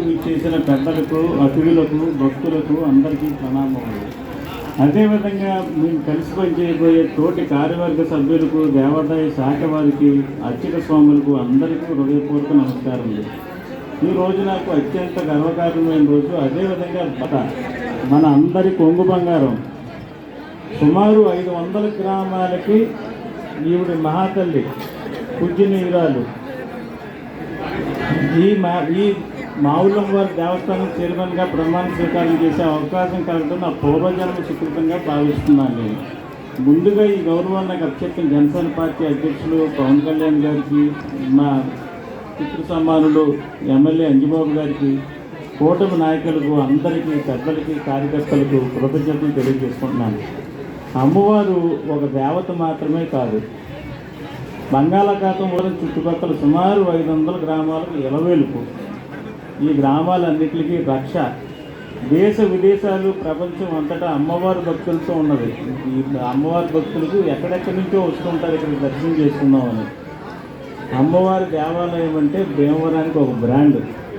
చేసిన పెద్దలకు అతిథులకు భక్తులకు అందరికీ ప్రణామములు. అదేవిధంగా మేము కలిసి పనిచేయబోయే తోటి కార్యవర్గ సభ్యులకు దేవాదాయ శాఖ వారికి అర్చక స్వాములకు అందరికీ హృదయపూర్వక నమస్కారములు. ఈ రోజు నాకు అత్యంత గర్వకారణమైన రోజు. అదేవిధంగా బట మన అందరి కొంగు బంగారం. సుమారు ఐదు వందల గ్రామాలకి ఈవిడ మహాతల్లి పూజ్యనీయురాలు ఈ మా ఈ మావులం వారి దేవస్థానం చైర్మన్గా ప్రమాణ స్వీకారం చేసే అవకాశం కలగడం నా పూర్వజన్మ సుకృతంగా భావిస్తున్నాను. నేను ముందుగా ఈ గౌరవం నాకు అప్పచెప్పిన జనసేన పార్టీ అధ్యక్షులు పవన్ కళ్యాణ్ గారికి మా పితృ సమానులు ఎమ్మెల్యే అంజబాబు గారికి కూటమి నాయకులకు అందరికీ పెద్దలకి కార్యకర్తలకు కృతజ్ఞతలు తెలియజేసుకుంటున్నాను. అమ్మవారు ఒక దేవత మాత్రమే కాదు. బంగాళాఖాతం వరకు చుట్టుపక్కల సుమారు ఐదు వందల గ్రామాలకు ఇలవేలుపు ఈ గ్రామాలన్నిటికీ రక్ష. దేశ విదేశాలు ప్రపంచం అంతటా అమ్మవారి భక్తులతో ఉన్నది. ఈ అమ్మవారి భక్తులకు ఎక్కడెక్కడి నుంచో వస్తుంటారు ఇక్కడ దర్శనం చేసుకుందామని అమ్మవారి దేవాలయం అంటే భీమవరానికి ఒక బ్రాండ్.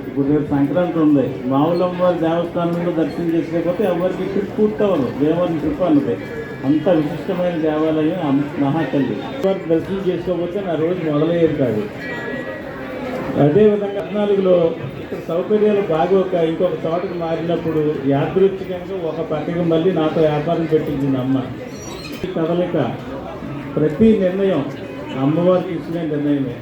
ఇప్పుడు రేపు సంక్రాంతి ఉంది. మామూలు అమ్మవారి దేవస్థానంలో దర్శనం చేసుకోకపోతే ఎవరికి ట్రిప్ పూర్తవరు భీమవరం ట్రిప్ అన్నది. అంత విశిష్టమైన దేవాలయం అమ్మ- మహాతల్లి. అమ్మవారి దర్శనం చేసుకోకపోతే నా రోజు మొదలయ్యేది కాదు. అదేవిధంగా పద్నాలుగులో అక్కడ సౌకర్యాలు బాగోక ఇంకొక చోటకు మారినప్పుడు యాదృచ్ఛికంగా ఒక పక్కకు మళ్ళీ నాతో వ్యాపారం పెట్టించింది అమ్మ. ఈ కదలిక. ప్రతి నిర్ణయం అమ్మవారికి ఇచ్చిన నిర్ణయమే.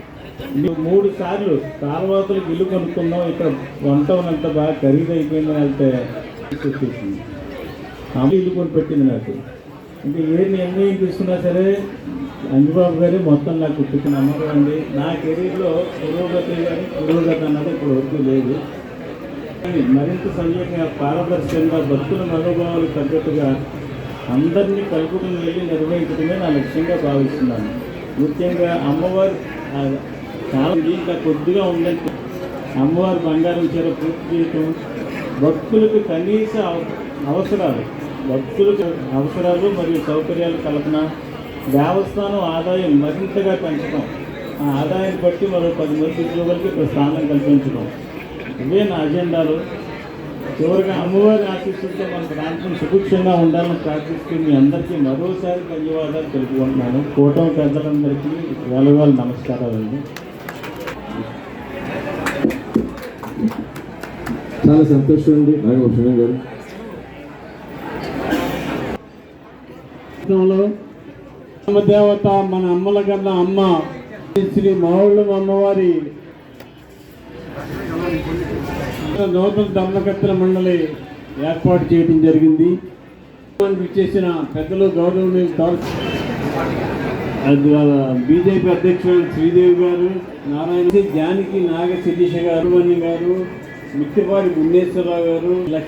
మూడు సార్లు కాలవాతులకు ఇల్లు కొనుక్కుందాం ఇక్కడ వంట ఉన్నంత బాగా ఖరీదైపోయిందని అయిపోయిందని వెళ్తే ఇల్లు కొని పెట్టింది నాకు. అంటే ఏ నిర్ణయం తీసుకున్నా సరే అంజుబాబు గారే మొత్తం నాకు పుట్టిన నమ్మకం అండి నా కెరీర్లో పురోగతి కానీ పురోగతి అన్నది ఇప్పుడు వరకు లేదు. మరింత సంయోగంగా పారదర్శకంగా భక్తుల మనోభావాలు తగ్గట్టుగా అందరినీ కలుపుకుని వెళ్ళి నిర్వహించడమే నా లక్ష్యంగా భావిస్తున్నాను. ముఖ్యంగా అమ్మవారు చాలా ఇది ఇంకా కొద్దిగా ఉందంటే అమ్మవారి బంగారం చీర పూర్తి చేయటం భక్తులకు కనీస అవ- అవసరాలు. భక్తులకు అవసరాలు మరియు సౌకర్యాలు కల్పన దేవస్థానం ఆదాయం మరింతగా పెంచడం. ఆ ఆదాయాన్ని బట్టి మరో పది మంది ఉద్యోగులకి స్థానం కల్పించడం. ఇవే నా అజెండాలు. చివరిగా అమ్మవారి ఆశీస్సులతో మన ప్రాంతం సుభిక్షంగా ఉండాలని ప్రార్థిస్తూ మీ అందరికీ మరోసారి ధన్యవాదాలు తెలుపుకుంటున్నాను. కూటమి పెద్దలందరికీ వేలవేల నమస్కారాలండి చాలా సంతోషం అండి. నాగభూషణం గారు. రాష్ట్రంలో దేవత మన అమ్మల కన్నా అమ్మ శ్రీ మావుళ్ళం అమ్మవారి నూతన ధర్మకర్తల మండలి ఏర్పాటు చేయడం జరిగింది. చేసిన పెద్దలు గౌరవనీయులు బీజేపీ అధ్యక్షుడు శ్రీదేవి గారు నారాయణ జానకి నాగ శిరీష గారు అభిమన్యు గారు మిత్తిపాటి గుండేశ్వరరావు గారు లక్ష్మీ